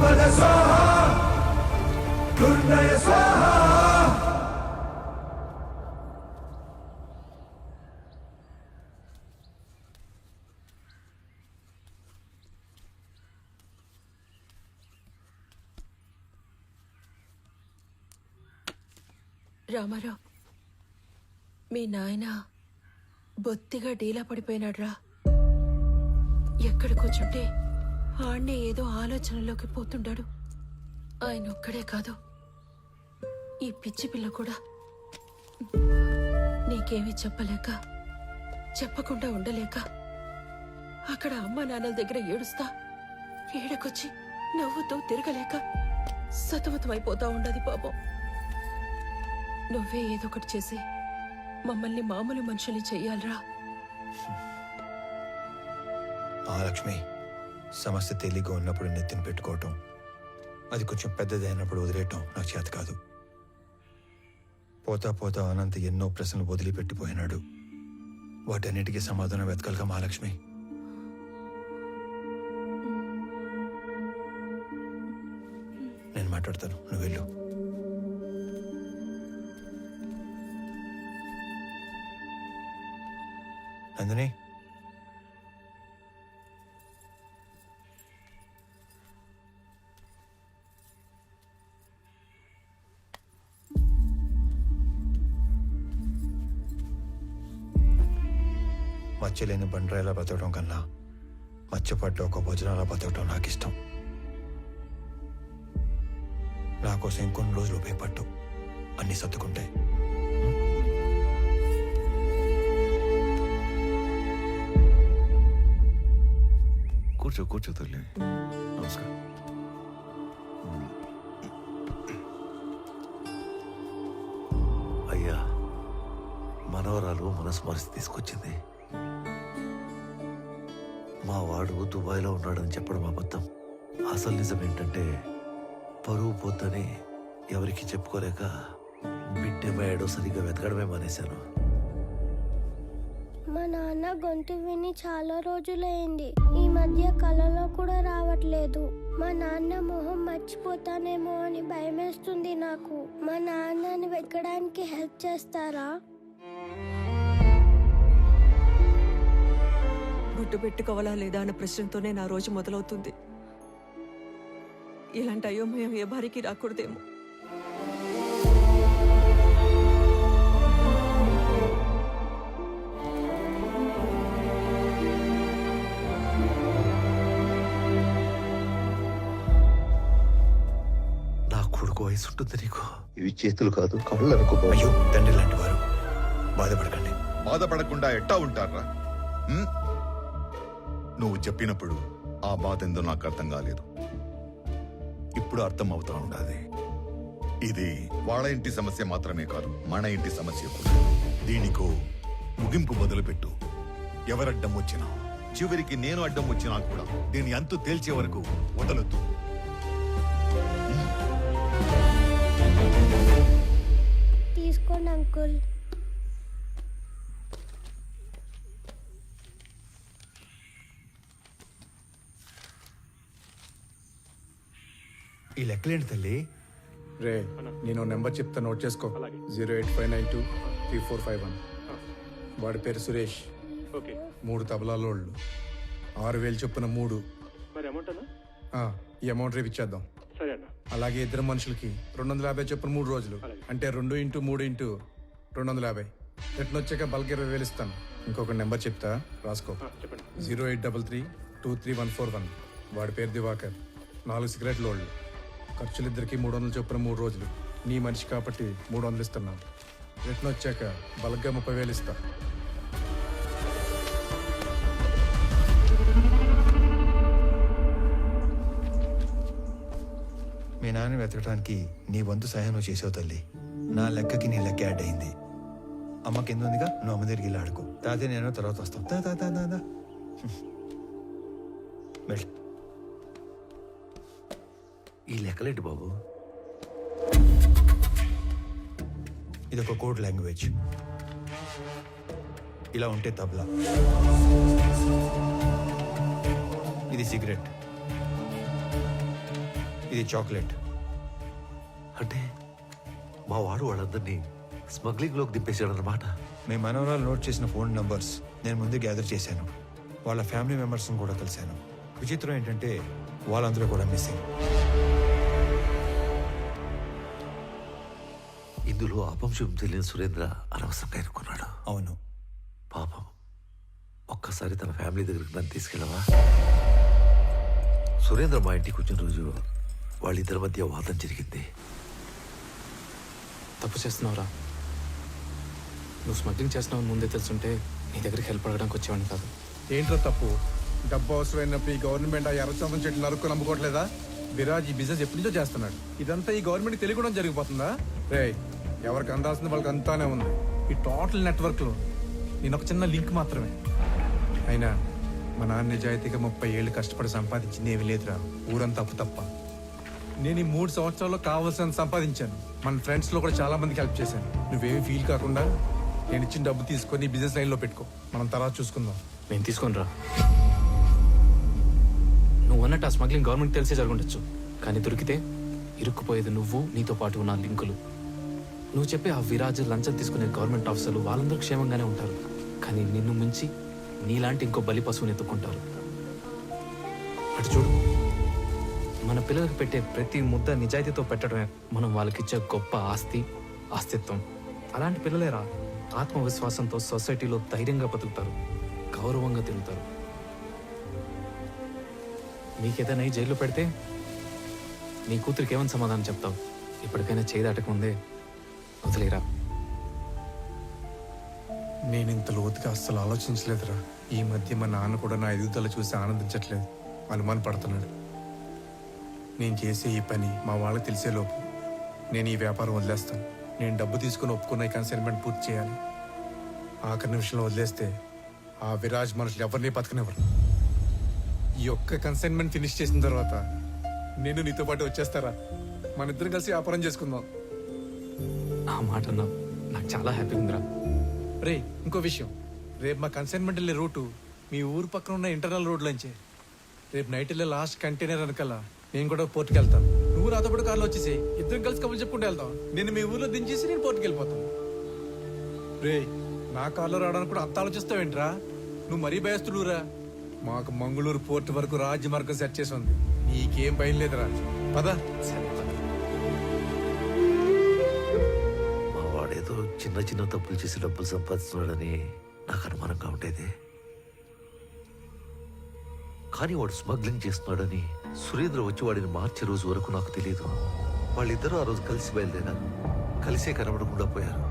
స్వాహ దుర్నయ స్వాహ. రామారావు మీ నాయన బొత్తిగా డీలా పడిపోయినాడ్రా. ఎక్కడ కూర్చుంటే ఆణ్ణే ఏదో ఆలోచనలోకి పోతుండాడు ఆయన ఒక్కడే కాదు. ఈ పిచ్చి పిల్ల కూడా నీకేమీ చెప్పలేక చెప్పకుండా ఉండలేక అక్కడ అమ్మ నాన్నల దగ్గర ఏడుస్తా ఏడకొచ్చి నవ్వుతూ తిరగలేక సతమతమైపోతా ఉండదు పాపం. నువ్వే ఏదో ఒకటి చేసి మమ్మల్ని మామూలు మనుషుల్ని చెయ్యాలరా. మహాలక్ష్మి సమస్య తేలిగ్గా ఉన్నప్పుడు నెత్తిన పెట్టుకోవటం అది కొంచెం పెద్దది అయినప్పుడు వదిలేయటం నాకు చేత కాదు. పోతా పోతా అనంత ఎన్నో ప్రశ్నలు వదిలిపెట్టిపోయినాడు. వాటన్నిటికీ సమాధానం వెతకలుగా మహాలక్ష్మి. నేను మాట్లాడతాను నువ్వు వెళ్ళు. నందిని? మచ్చలేని బండరాయిలా బతకడం కన్నా మచ్చపడ్డ ఒక భోజనాల బతకడం నాకు ఇష్టం నా కోసం ఇంకొన్ని రోజులు ఉపయోగపట్టు అన్ని సర్దుకుంటాయి. కూర్చో కూర్చో తల్లి. నమస్కారం. అయ్యా మనవరాలు మనసు మరిచి తీసుకొచ్చింది. మా వాడు దుబాయ్లో ఉన్నాడని చెప్పడం అబద్ధం. అసలు నిజం ఏంటంటే పరువు పోతని ఎవరికి చెప్పుకోలేక బిడ్డేమయ్యాడో సరిగ్గా వెతకడమే మానేశాను. మా నాన్న గొంతు విని చాలా రోజులైంది. ఈ మధ్య కలలో కూడా రావట్లేదు. మా నాన్న మొహం మర్చిపోతానేమో అని భయమేస్తుంది నాకు. మా నాన్నని వెతకడానికి హెల్ప్ చేస్తారా? గుడ్డు పెట్టుకోవాలా లేదా అన్న ప్రశ్నతోనే నా రోజు మొదలవుతుంది. ఇలాంటి అయోమయం ఏ భార్యకి రాకూడదేమో. నా కొడుకు వయసు ఉంటుంది నీకు? ఇవి చేతులు కాదు కళ్ళు అనుకో అయ్యో తండ్రి లాంటి వారు. బాధపడకండి. బాధపడకుండా ఎట్టా ఉంటారా? నువ్వు చెప్పినప్పుడు ఆ బాధ ఎందో నాకు అర్థం కాలేదు. ఇప్పుడు అర్థం అవుతా ఉండాది ఇది వాళ్ళ ఇంటి సమస్య మాత్రమే కాదు మన ఇంటి సమస్య కూడా. దీనికో ముగింపు మొదలుపెట్టు. ఎవరడ్డం వచ్చినా చివరికి నేను అడ్డం వచ్చినా కూడా దీని అంతు తేల్చే వరకు వదలొద్దు. తీసుకోండి అంకుల్. ఈ లెక్కలేంటి తల్లి? రే నేను నెంబర్ చెప్తా నోట్ చేసుకో. Zero eight five nine two three four five one. వాడి పేరు సురేష్. ఓకే. మూడు తబలాలోళ్ళు ఆరు వేలు చొప్పున మూడు. మరి అమౌంట్ అన్నా? ఆ, ఈ అమౌంట్ రేపు ఇచ్చేద్దాం. అలాగే ఇద్దరు మనుషులకి రెండు వందల యాభై చొప్పున మూడు రోజులు. అంటే రెండు ఇంటూ మూడు ఇంటూ రెండు వందల యాభై. రిటర్న్ వచ్చాక బల్క్ ఇరవై వేలు ఇస్తాను. ఇంకొక నెంబర్ చెప్తా రాసుకో. Zero eight double three two three one four one. వాడి పేరు దివాకర్. నాలుగు సిగరెట్ లోళ్ళు ఖర్చులు ఇద్దరికి మూడు వందలు చొప్పున మూడు రోజులు. నీ మనిషి కాబట్టి మూడు వందలు ఇస్తున్నాను రిటర్న్ వచ్చాక బలగ్గా ముప్పై వేలు ఇస్తా. మీ నాన్న వెతకడానికి నీ వంతు సహాయం నువ్వు చేసావు తల్లి. నా లెక్కకి నీ లెక్క యాడ్ అయింది. అమ్మ కింద ఉందిగా నువ్వు అమ్మ దగ్గరికి ఆడుకో. తాతే నేను తర్వాత వస్తాం. దా దా దా దా వెళ్ళి ఈ లెక్కలేంటి బాబు? ఇది ఒక కోడ్ లాంగ్వేజ్. ఇలా ఉంటే తబలా. ఇది సిగరెట్. ఇది చాక్లెట్. అంటే మా వాడు వాళ్ళందరినీ స్మగ్లింగ్లోకి దింపేశాడన్నమాట. మీ మనవరాలు నోట్ చేసిన ఫోన్ నంబర్స్ నేను ముందే గ్యాదర్ చేశాను. వాళ్ళ ఫ్యామిలీ మెంబర్స్ని కూడా కలిశాను. విచిత్రం ఏంటంటే వాళ్ళందరూ కూడా మిస్సింగ్. ఇందులో అపంశం తెలియని సురేంద్ర అనవసరంగా ఎన్నుకున్నాడు అవును. పాపం. ఒక్కసారి తన ఫ్యామిలీ దగ్గరికి నన్ను తీసుకెళ్ళవా? సురేంద్ర మా ఇంటికి వచ్చిన రోజు వాళ్ళిద్దరి మధ్య వాదం జరిగింది. తప్పు చేస్తున్నావురా. నువ్వు స్మగ్లింగ్ చేస్తున్నావు ముందే తెలుసుంటే నీ దగ్గరికి హెల్ప్ అడగడానికి వచ్చేవాడిని కాదు. ఏంట్రా తప్పు? డబ్బు అవసరమైనప్పుడు ఈ గవర్నమెంట్ ఆ ఎర్రచందం చెట్లు నరుక్కు నమ్ముకోవట్లేదా విరాజ్ ఈ బిజినెస్ ఎప్పటి నుంచో చేస్తున్నాడు. ఇదంతా ఈ గవర్నమెంట్ తెలియకుండా జరిగిపోతుందా? రే ఎవరికి అందాల్సింది వాళ్ళకి అంతానే ఉంది. ఈ టోటల్ నెట్వర్క్లో నేను ఒక చిన్న లింక్ మాత్రమే. అయినా మా నాన్న నిజాయితీగా ముప్పై ఏళ్ళు కష్టపడి సంపాదించింది ఏమీ లేదురా. ఊరంతా తప్పు తప్ప. నేను ఈ మూడు సంవత్సరాల్లో కావాల్సిన సంపాదించాను. మన ఫ్రెండ్స్లో కూడా చాలా మందికి హెల్ప్ చేశాను. నువ్వేమి ఫీల్ కాకుండా నేను ఇచ్చిన డబ్బు తీసుకొని బిజినెస్ లైన్లో పెట్టుకో. మనం తర్వాత చూసుకుందాం. నేను తీసుకొని రా నువ్వు అన్నట్టు ఆ స్మగ్లింగ్ గవర్నమెంట్ తెలిసే జరుగుండొచ్చు. కానీ దొరికితే ఇరుక్కుపోయేది నువ్వు నీతో పాటు ఉన్న లింకులు. నువ్వు చెప్పే ఆ విరాజ్ లంచం తీసుకునే గవర్నమెంట్ ఆఫీసర్లు వాళ్ళందరూ క్షేమంగానే ఉంటారు. కానీ నిన్ను మించి నీలాంటి ఇంకో బలి పశువుని ఎత్తుకుంటారు అటు చూడు. మన పిల్లలకు పెట్టే ప్రతి ముద్ద నిజాయితీతో పెట్టడమే మనం వాళ్ళకిచ్చే గొప్ప ఆస్తి ఆస్తిత్వం. అలాంటి పిల్లలేరా? ఆత్మవిశ్వాసంతో సొసైటీలో ధైర్యంగా బతుకుతారు. గౌరవంగా తిరుగుతారు. నీకేదైనా జైల్లో పెడితే నీ కూతురికి ఏమని సమాధానం చెప్తావు? ఇప్పటికైనా చేయి వదిలేరా? నేను ఇంత లోతుగా అస్సలు ఆలోచించలేదురా. ఈ మధ్య మా నాన్న కూడా నా ఎదుగుదల చూసి ఆనందించట్లేదు. అనుమాన పడుతున్నాడు. నేను చేసే ఈ పని మా వాళ్ళకి తెలిసేలోపు నేను ఈ వ్యాపారం వదిలేస్తాను. నేను డబ్బు తీసుకుని ఒప్పుకున్న కన్సైన్మెంట్ పూర్తి చేయాలి. ఆఖరి నిమిషంలో వదిలేస్తే ఆ విరాజ్ మనుషులు ఎవరిని బతకనివ్వరు. ఈ ఒక్క కన్సైన్మెంట్ ఫినిష్ చేసిన తర్వాత నేను నీతో పాటు వచ్చేస్తారా? మన ఇద్దరం కలిసి వ్యాపారం చేసుకుందాం. ఆ మాట అన్నావు. నాకు చాలా హ్యాపీగా ఉందిరా. రే ఇంకో విషయం. రేపు మా కన్సైన్మెంట్ వెళ్ళే రూటు మీ ఊరు పక్కన ఉన్న ఇంటర్నల్ రోడ్లోంచే రేపు నైట్ వెళ్ళే లాస్ట్ కంటైనర్ వెనకాల నేను కూడా పోర్టుకి వెళ్తాను. నువ్వు నాతో పాటు కార్లో వచ్చేసి ఇద్దరం కలిసి కబుర్లు చెప్పుకుంటూ వెళ్తాం. నేను మీ ఊర్లో దించేసి నేను పోర్టుకి వెళ్ళిపోతాను. రే నా కార్లో రావడానికి కూడా అంత ఆలోచిస్తావేంట్రా? నువ్వు మరీ భయస్తుడురా మాకు మంగళూరు పోర్ట్ వరకు రాజ్య మార్గం సెట్ చేసి ఉంది. నీకేం భయం లేదురా. పదా. చిన్న చిన్న తప్పులు చేసి డబ్బులు సంపాదిస్తున్నాడని నాకు అనుమానంగా ఉండేది. కానీ వాడు స్మగ్లింగ్ చేస్తున్నాడని సురేంద్ర వచ్చి వాడిని మార్చే రోజు వరకు నాకు తెలియదు వాళ్ళిద్దరూ ఆ రోజు కలిసి బయలుదేరారు. కలిసే కనబడకుండా పోయారు.